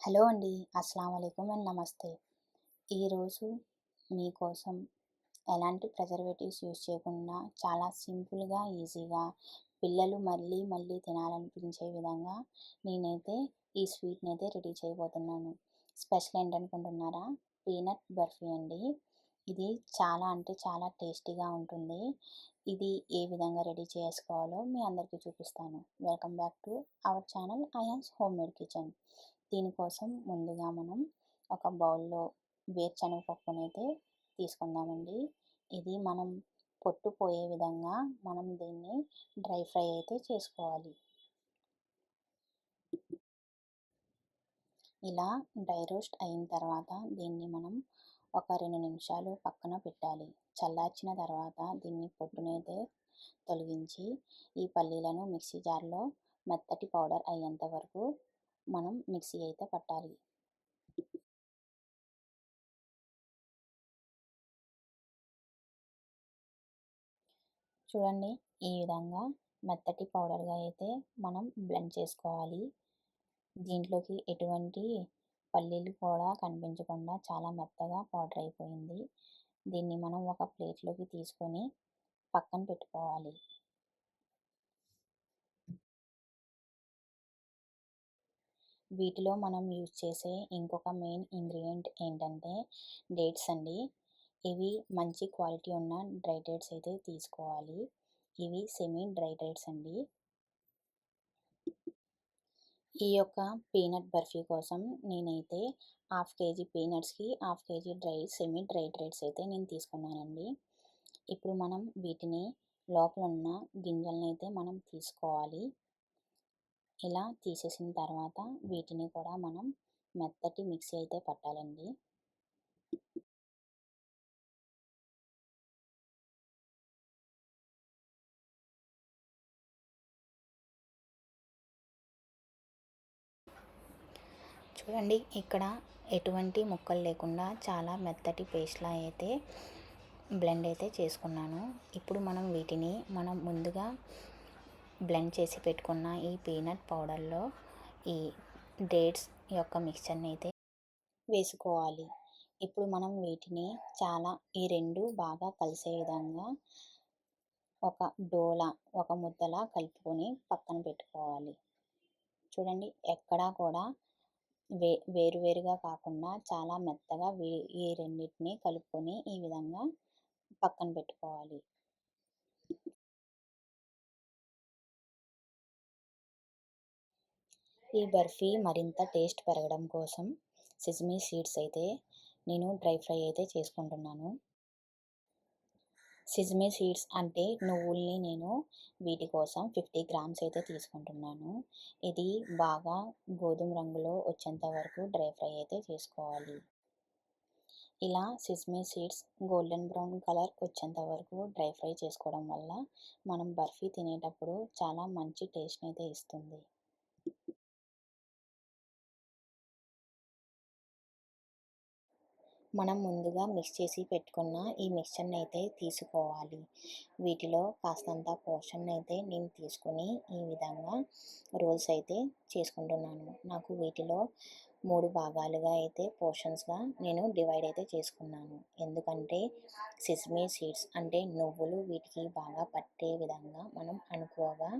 Hello అండి. అస్సలం అయికం అండ్ నమస్తే. ఈరోజు మీకోసం ఎలాంటి ప్రిజర్వేటివ్స్ యూజ్ చేయకుండా చాలా సింపుల్గా ఈజీగా పిల్లలు మళ్ళీ మళ్ళీ తినాలనిపించే విధంగా నేనైతే ఈ స్వీట్ని అయితే రెడీ చేయబోతున్నాను. స్పెషల్ ఏంటనుకుంటున్నారా? పీనట్ బర్ఫీ అండి. ఇది చాలా అంటే చాలా టేస్టీగా ఉంటుంది. ఇది ఏ విధంగా రెడీ చేసుకోవాలో మీ అందరికీ చూపిస్తాను. Welcome back to our channel. INS homemade kitchen. దీనికోసం ముందుగా మనం ఒక బౌల్లో వేరుశనగ పప్పుని అయితే తీసుకుందామండి. ఇది మనం పొట్టు పోయే విధంగా మనం దీన్ని డ్రై ఫ్రై అయితే చేసుకోవాలి. ఇలా డ్రై రోస్ట్ అయిన తర్వాత దీన్ని మనం ఒక రెండు నిమిషాలు పక్కన పెట్టాలి. చల్లార్చిన తర్వాత దీన్ని పొట్టునైతే తొలగించి ఈ పల్లీలను మిక్సీ జార్లో మెత్తటి పౌడర్ అయ్యేంత వరకు మనం మిక్సీ అయితే పట్టాలి. చూడండి ఈ విధంగా మెత్తటి పౌడర్గా అయితే మనం బ్లెండ్ చేసుకోవాలి. దీంట్లోకి ఎటువంటి పల్లీలు కూడా కనిపించకుండా చాలా మెత్తగా పౌడర్ అయిపోయింది. దీన్ని మనం ఒక ప్లేట్లోకి తీసుకొని పక్కన పెట్టుకోవాలి. వీటిలో మనం యూజ్ చేసే ఇంకొక మెయిన్ ఇంగ్రీడియంట్ ఏంటంటే డేట్స్ అండి. ఇవి మంచి క్వాలిటీ ఉన్న డ్రై డేట్స్ అయితే తీసుకోవాలి. ఇవి సెమీ డ్రై డేట్స్ అండి. ఈ యొక్క పీనట్ బర్ఫీ కోసం నేనైతే half KG పీనట్స్కి half KG dry semi dry dates అయితే నేను తీసుకున్నానండి. ఇప్పుడు మనం వీటిని లోపల ఉన్న గింజలను అయితే మనం తీసుకోవాలి. ఇలా తీసేసిన తర్వాత వీటిని కూడా మనం మెత్తటి మిక్సీ అయితే పట్టాలండి. చూడండి ఇక్కడ ఎటువంటి ముక్కలు లేకుండా చాలా మెత్తటి పేస్ట్లా అయితే బ్లెండ్ అయితే చేసుకున్నాను. ఇప్పుడు మనం వీటిని మనం ముందుగా బ్లెండ్ చేసి పెట్టుకున్న ఈ పీనట్ పౌడర్లో ఈ డేట్స్ యొక్క మిక్చర్ని అయితే వేసుకోవాలి. ఇప్పుడు మనం వీటిని చాలా ఈ రెండు బాగా కలిసే విధంగా ఒక డోలా ఒక ముద్దలా కలుపుకొని పక్కన పెట్టుకోవాలి. చూడండి ఎక్కడా కూడా వే వేరువేరుగా కాకుండా చాలా మెత్తగా ఈ రెండింటిని కలుపుకొని ఈ విధంగా పక్కన పెట్టుకోవాలి. ఈ బర్ఫీ మరింత టేస్ట్ పెరగడం కోసం సిజ్మీ సీడ్స్ అయితే నేను డ్రై ఫ్రై అయితే చేసుకుంటున్నాను. సిజ్మీ సీడ్స్ అంటే నువ్వుల్ని నేను వీటి కోసం ఫిఫ్టీ గ్రామ్స్ అయితే తీసుకుంటున్నాను. ఇది బాగా గోధుమ రంగులో వచ్చేంత వరకు డ్రై ఫ్రై అయితే చేసుకోవాలి. ఇలా sesame seeds golden brown colour వచ్చేంత వరకు డ్రై ఫ్రై చేసుకోవడం వల్ల మనం బర్ఫీ తినేటప్పుడు చాలా మంచి టేస్ట్ని అయితే ఇస్తుంది. మనం ముందుగా మిక్స్ చేసి పెట్టుకున్న ఈ మిక్చర్ని అయితే తీసుకోవాలి. వీటిలో కాస్తంత పోర్షన్ అయితే నేను తీసుకుని ఈ విధంగా రోల్స్ అయితే చేసుకుంటున్నాను. నాకు వీటిలో మూడు భాగాలుగా అయితే పోర్షన్స్గా నేను డివైడ్ అయితే చేసుకున్నాను. ఎందుకంటే సిస్మీ సీడ్స్ అంటే నువ్వులు వీటికి బాగా పట్టే విధంగా మనం అనుకోగా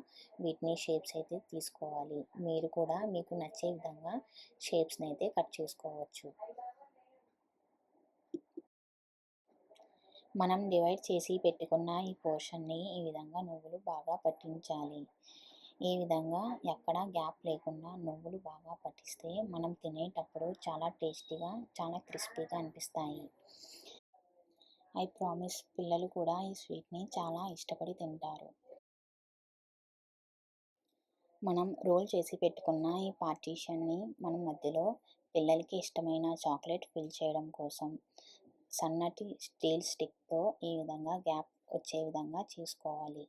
వీటిని షేప్స్ అయితే తీసుకోవాలి. మీరు కూడా మీకు నచ్చే విధంగా షేప్స్ని అయితే కట్ చేసుకోవచ్చు. మనం డివైడ్ చేసి పెట్టుకున్న ఈ పోర్షన్ని ఈ విధంగా నువ్వులు బాగా పట్టించాలి. ఈ విధంగా ఎక్కడ గ్యాప్ లేకుండా నువ్వులు బాగా పట్టిస్తే మనం తినేటప్పుడు చాలా టేస్టీగా చాలా క్రిస్పీగా అనిపిస్తాయి. ఐ ప్రామిస్ పిల్లలు కూడా ఈ స్వీట్ని చాలా ఇష్టపడి తింటారు. మనం రోల్ చేసి పెట్టుకున్న ఈ పార్టీషన్ని మనం మధ్యలో పిల్లలకి ఇష్టమైన చాక్లెట్ ఫిల్ చేయడం కోసం సన్నటి స్టీల్ స్టిక్తో ఈ విధంగా గ్యాప్ వచ్చే విధంగా చేసుకోవాలి.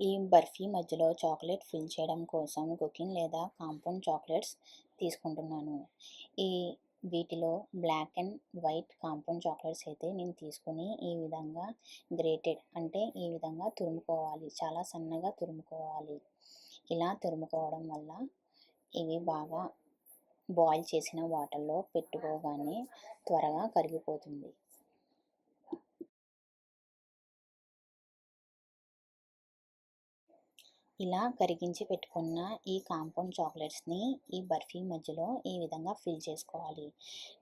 ఈ బర్ఫీ మధ్యలో చాక్లెట్ ఫిల్ చేయడం కోసం కుకింగ్ లేదా కాంపౌండ్ చాక్లెట్స్ తీసుకుంటున్నాను. ఈ వీటిలో black and white compound chocolates అయితే నేను తీసుకుని ఈ విధంగా గ్రేటెడ్ అంటే ఈ విధంగా తురుముకోవాలి. చాలా సన్నగా తురుముకోవాలి. ఇలా తురుముకోవడం వల్ల ఇవి బాగా బాయిల్ చేసిన వాటర్లో పెట్టుకోగానే త్వరగా కరిగిపోతుంది. ఇలా కరిగించి పెట్టుకున్న ఈ కాంపౌండ్ చాక్లెట్స్ని ఈ బర్ఫీ మధ్యలో ఈ విధంగా ఫిల్ చేసుకోవాలి.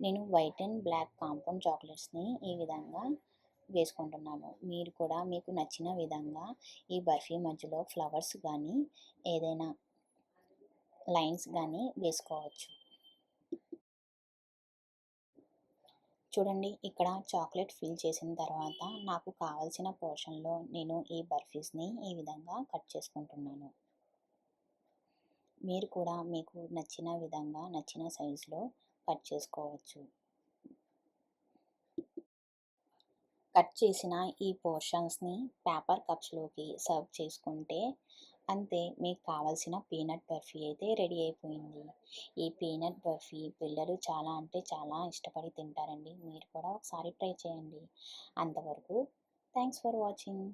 నేను వైట్ అండ్ బ్లాక్ కాంపౌండ్ చాక్లెట్స్ని ఈ విధంగా వేసుకుంటున్నాను. మీరు కూడా మీకు నచ్చిన విధంగా ఈ బర్ఫీ మధ్యలో ఫ్లవర్స్ కానీ ఏదైనా లైన్స్ కానీ వేసుకోవచ్చు. చూడండి ఇక్కడ చాక్లెట్ ఫిల్ చేసిన తర్వాత నాకు కావలసిన పోర్షన్లో నేను ఈ బర్ఫీస్ని ఈ విధంగా కట్ చేసుకుంటున్నాను. మీరు కూడా మీకు నచ్చిన విధంగా నచ్చిన సైజులో కట్ చేసుకోవచ్చు. కట్ చేసిన ఈ పోర్షన్స్ని పేపర్ కప్స్లోకి సర్వ్ చేసుకుంటే అంతే మీకు కావాల్సిన పీనట్ బర్ఫీ అయితే రెడీ అయిపోయింది. ఈ పీనట్ బర్ఫీ పిల్లలు చాలా అంటే చాలా ఇష్టపడి తింటారండి. మీరు కూడా ఒకసారి ట్రై చేయండి. అంతవరకు థ్యాంక్స్ ఫర్ వాచింగ్.